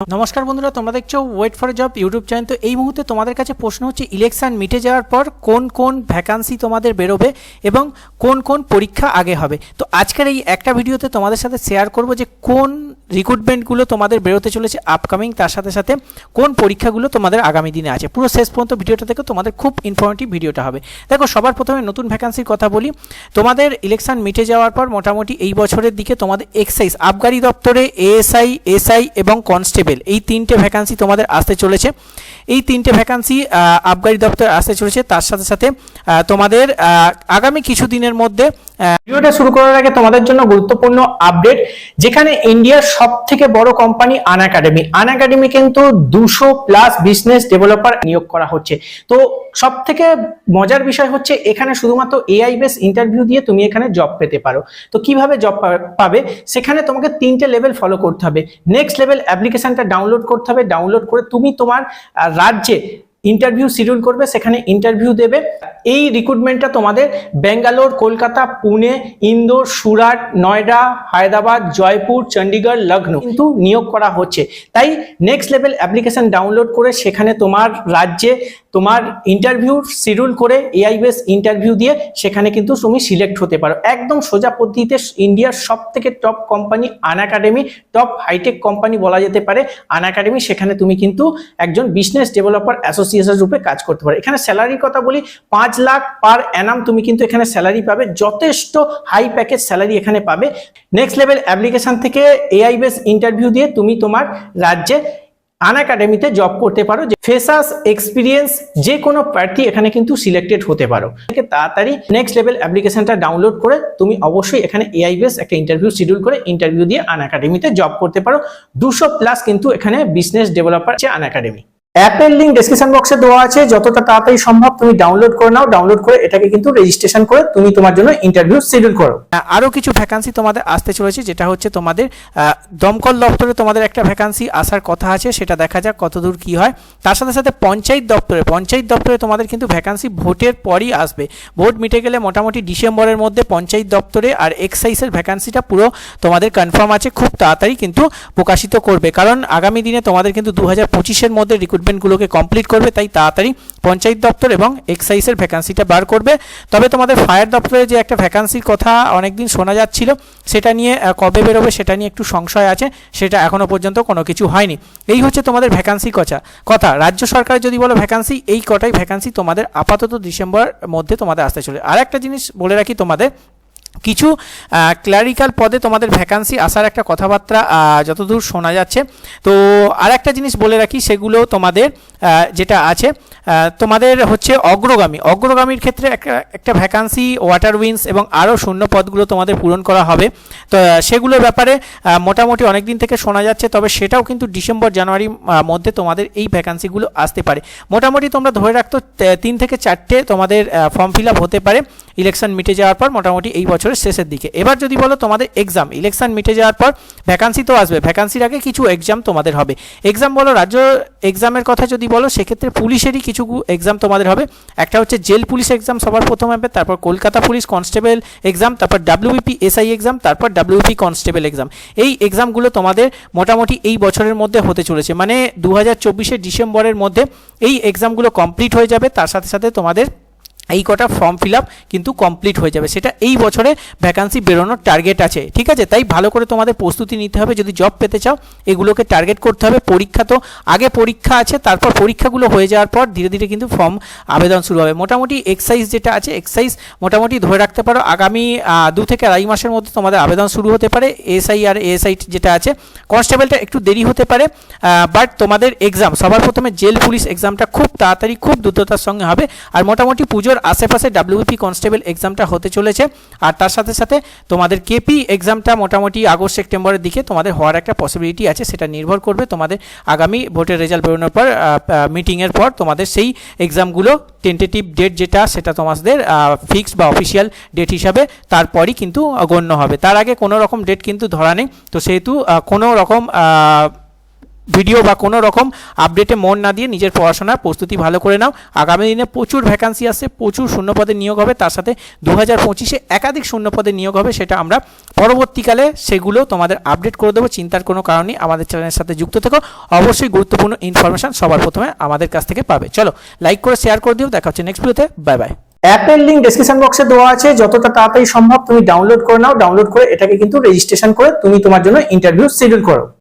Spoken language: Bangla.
নমস্কার বন্ধুরা, তোমরা দেখছ wait for job YouTube channel তো এই মুহূর্তে তোমাদের কাছে প্রশ্ন হচ্ছে ইলেকশন মিটে যাওয়ার পর কোন কোন ভ্যাকান্সি তোমাদের বেরোবে এবং কোন কোন পরীক্ষা আগে হবে? তো আজকের এই একটা ভিডিওতে তোমাদের সাথে শেয়ার করব যে কোন রিক্রুটমেন্টগুলো তোমাদের বেরোতে চলেছে আপকামিং তার সাথে সাথে কোন পরীক্ষাগুলো তোমাদের আগামী দিনে আছে। পুরো শেষ পর্যন্ত ভিডিওটা থেকে তোমাদের খুব ইনফরমেটিভ ভিডিওটা হবে। দেখো, সবার প্রথমে নতুন ভ্যাকান্সির কথা বলি। তোমাদের ইলেকশন মিটে যাওয়ার পর মোটামুটি এই বছরের দিকে তোমাদের এক্সাইজ আবগারি দপ্তরে এএসআই এসআই এবং কনস্টেবল এই তিনটে ভ্যাকান্সি তোমাদের আসতে চলেছে। এই তিনটে ভ্যাকান্সি আবগারি দপ্তর আসতে চলেছে। তার সাথে সাথে তোমাদের আগামী কিছু দিনের মধ্যে ভিডিওটা শুরু করার আগে তোমাদের জন্য গুরুত্বপূর্ণ আপডেট যেখানে ইন্ডিয়ার সব থেকে বড় company Unacademy Unacademy কিন্তু দুশো প্লাস বিজনেস ডেভেলপার নিয়োগ করা হচ্ছে। তো সব থেকে মজার বিষয় হচ্ছে, এখানে শুধুমাত্র এআই বেস ইন্টারভিউ দিয়ে তুমি এখানে জব পেতে পারো। তো কীভাবে জব পাবে? সেখানে তোমাকে তিনটে লেভেল ফলো করতে হবে। নেক্সট লেভেল অ্যাপ্লিকেশনটা ডাউনলোড করতে হবে। ডাউনলোড করে তুমি তোমার রাজ্যে ইন্টারভিউ শিডিউল করবে, সেখানে ইন্টারভিউ দেবে। এই রিক্রুটমেন্টটা তোমাদের ব্যাঙ্গালোর, কলকাতা, পুনে, ইন্দোর, সুরাট, নয়ডা, হায়দ্রাবাদ, জয়পুর চণ্ডীগড় লখনৌ কিন্তু নিয়োগ করা হচ্ছে। তাই নেক্সট লেভেল অ্যাপ্লিকেশন ডাউনলোড করে সেখানে তোমার রাজ্যে তোমার ইন্টারভিউ শিডিউল করে এআই বেস ইন্টারভিউ দিয়ে সেখানে কিন্তু তুমি সিলেক্ট হতে পারো। একদম সোজা পদ্ধতিতে ইন্ডিয়ার সব থেকে top company Unacademy top hitech company বলা যেতে পারে। আন একাডেমি সেখানে তুমি কিন্তু একজন বিজনেস ডেভেলপার অ্যাসোসিয়েশন রূপে কাজ করতে পারো। এখানে স্যালারির কথা বলি, পাঁচ লাখ পার অ্যানাম তুমি কিন্তু এখানে স্যালারি পাবে। যথেষ্ট হাই প্যাকেজ স্যালারি এখানে পাবে। নেক্সট লেভেল অ্যাপ্লিকেশন থেকে এআই বেস ইন্টারভিউ দিয়ে তুমি তোমার রাজ্যে আন একাডেমিতে জব করতে পারো, যে ফেসাস এক্সপিরিয়েন্স যে কোনো প্রার্থী এখানে কিন্তু সিলেক্টেড হতে পারো। তাড়াতাড়ি নেক্সট লেভেল অ্যাপ্লিকেশনটা ডাউনলোড করে তুমি অবশ্যই এখানে এআই বেস একটা ইন্টারভিউ শিডিউল করে ইন্টারভিউ দিয়ে আন একাডেমিতে জব করতে পারো। দুশো প্লাস কিন্তু এখানে বিজনেস ডেভেলপার আছে আন একাডেমি অ্যাপের লিঙ্ক ডেসক্রিপশন বক্সে দেওয়া আছে। যতটা তাড়াতাড়ি সম্ভব তুমি ডাউনলোড করে নাও। ডাউনলোড করে এটাকে কিন্তু রেজিস্ট্রেশন করে তুমি তোমার জন্য ইন্টারভিউ শিডিউল করো। আরও কিছু ভ্যাকান্সি তোমাদের আসতে চলেছে, যেটা হচ্ছে তোমাদের দমকল দপ্তরে তোমাদের একটা ভ্যাকান্সি আসার কথা আছে, সেটা দেখা যাক কতদূর কি হয়। তার সাথে সাথে পঞ্চায়েত দপ্তরে পঞ্চায়েত দপ্তরে তোমাদের কিন্তু ভ্যাকান্সি ভোটের পরই আসবে। ভোট মিটে গেলে মোটামুটি ডিসেম্বরের মধ্যে পঞ্চায়েত দপ্তরে আর এক্সাইজের ভ্যাকান্সিটা পুরো তোমাদের কনফার্ম আছে, খুব তাড়াতাড়ি কিন্তু প্রকাশিত করবে। কারণ আগামী দিনে তোমাদের কিন্তু দু হাজার পঁচিশের মধ্যে রিক্রুটমেন্টগুলোকে কমপ্লিট করবে, তাই তাড়াতাড়ি পঞ্চায়েত দপ্তর এবং এক্সাইজের ভ্যাকান্সিটা বার করবে। তবে তোমাদের ফায়ার দপ্তরে যে একটা ভ্যাকান্সির কথা অনেকদিন শোনা যাচ্ছিল, সেটা নিয়ে কবে বেরোবে সেটা নিয়ে একটু সংশয় আছে, সেটা এখনও পর্যন্ত কোনো কিছু হয়নি। এই হচ্ছে তোমাদের ভ্যাকান্সি কথা। কথা, রাজ্য সরকার যদি বলো ভ্যাকান্সি এই কটাই ভ্যাকান্সি তোমাদের আপাতত ডিসেম্বর মধ্যে তোমাদের আসতে চলে আর একটা জিনিস বলে রাখি তোমাদের কিছু ক্লারিক্যাল পদে তোমাদের ভ্যাকান্সি আসার একটা কথাবার্তা যতদূর শোনা যাচ্ছে। তো আর একটা জিনিস বলে রাখি, সেগুলো তোমাদের যেটা আছে তোমাদের হচ্ছে অগ্রগামী। অগ্রগামীর ক্ষেত্রে একটা একটা ভ্যাকান্সি ওয়াটার উইন্স এবং আরও শূন্য পদগুলো তোমাদের পূরণ করা হবে। তো সেগুলোর ব্যাপারে মোটামুটি অনেক দিন থেকে শোনা যাচ্ছে, তবে সেটাও কিন্তু ডিসেম্বর, জানুয়ারি মধ্যে তোমাদের এই ভ্যাকান্সিগুলো আসতে পারে। মোটামুটি তোমরা ধরে রাখতো তিন থেকে চারটে তোমাদের ফর্ম ফিল হতে পারে। ইলেকশন মিটে যাওয়ার পর মোটামুটি এই বছরের শেষের দিকে। এবার যদি বলো তোমাদের এক্সাম ইলেকশন মিটে যাওয়ার পর ভ্যাকান্সি তো আসবে ভ্যাকান্সির আগে কিছু এক্সাম তোমাদের হবে। এক্সাম বলো, রাজ্য এক্সামের কথা যদি বলো, সেক্ষেত্রে পুলিশেরই কিছু এক্সাম তোমাদের হবে। একটা হচ্ছে জেল পুলিশ এক্সাম সবার প্রথম হবে, তারপর কলকাতা পুলিশ কনস্টেবল এক্সাম তারপর ডাব্লিউপি এসআই এক্সাম তারপর ডাব্লিউপি কনস্টেবল এক্সাম এই এক্সামগুলো তোমাদের মোটামুটি এই বছরের মধ্যে হতে চলেছে। মানে দু হাজার ডিসেম্বরের মধ্যে এই এক্সামগুলো কমপ্লিট হয়ে যাবে, তার সাথে সাথে তোমাদের এই কটা ফর্ম ফিল আপ কিন্তু কমপ্লিট হয়ে যাবে। সেটা এই বছরে ভ্যাকান্সি বেরোনোর টার্গেট আছে, ঠিক আছে? তাই ভালো করে তোমাদের প্রস্তুতি নিতে হবে। যদি জব পেতে চাও, এগুলোকে টার্গেট করতে হবে। পরীক্ষা তো আগে পরীক্ষা আছে, তারপর পরীক্ষাগুলো হয়ে যাওয়ার পর ধীরে ধীরে কিন্তু ফর্ম আবেদন শুরু হবে। মোটামুটি এক্সাইজ যেটা আছে এক্সাইজ মোটামুটি ধরে রাখতে পারো। আগামী দু থেকে আড়াই মাসের মধ্যে তোমাদের আবেদন শুরু হতে পারে। এসআই আর এএসআই যেটা আছে। কনস্টেবলটা একটু দেরি হতে পারে বাট তোমাদের এক্সাম সবার প্রথমে জেল পুলিশ এক্সামটা খুব তাড়াতাড়ি, খুব দ্রুততার সঙ্গে হবে। আর মোটামুটি পুজোর আশেপাশে ডাব্লিউপি কনস্টেবল এক্সামটা হতে চলেছে। আর তার সাথে সাথে তোমাদের কেপি এক্সামটা মোটামুটি আগস্ট, সেপ্টেম্বরের দিকে তোমাদের হওয়ার একটা পসিবিলিটি আছে, সেটা নির্ভর করবে তোমাদের আগামী ভোটের রেজাল্ট বেরোনোর পর মিটিংয়ের পর তোমাদের সেই এক্সামগুলো টেন্টেটিভ ডেট যেটা, সেটা তোমাদের ফিক্সড বা অফিসিয়াল ডেট হিসাবে তারপরই কিন্তু গণ্য হবে। তার আগে কোনো রকম ডেট কিন্তু ধরা নেই। তো সেহেতু কোনো রকম ভিডিও বা কোনো রকম আপডেটে মন না দিয়ে নিজের পড়াশোনার প্রস্তুতি ভালো করে নাও। আগামী দিনে প্রচুর ভ্যাকান্সি আসছে প্রচুর শূন্যপদে নিয়োগ হবে, তার সাথে দু হাজার পঁচিশে একাধিক শূন্যপদে নিয়োগ হবে, সেটা আমরা পরবর্তীকালে সেগুলো তোমাদের আপডেট করে দেবো, চিন্তার কোনো কারণে আমাদের চ্যানেলের সাথে যুক্ত থেকো। অবশ্যই গুরুত্বপূর্ণ ইনফরমেশন সবার প্রথমে আমাদের কাছ থেকে পাবে। চলো লাইক করে শেয়ার করে দিও, দেখা হচ্ছে নেক্সট ভিডিওতে বাই বাই অ্যাপের লিঙ্ক ডেসক্রিপশন বক্সে দেওয়া আছে, যতটা তাড়াতাড়ি সম্ভব তুমি ডাউনলোড করে নাও ডাউনলোড করে এটাকে কিন্তু রেজিস্ট্রেশন করে তুমি তোমার জন্য ইন্টারভিউ শিডিউল করো।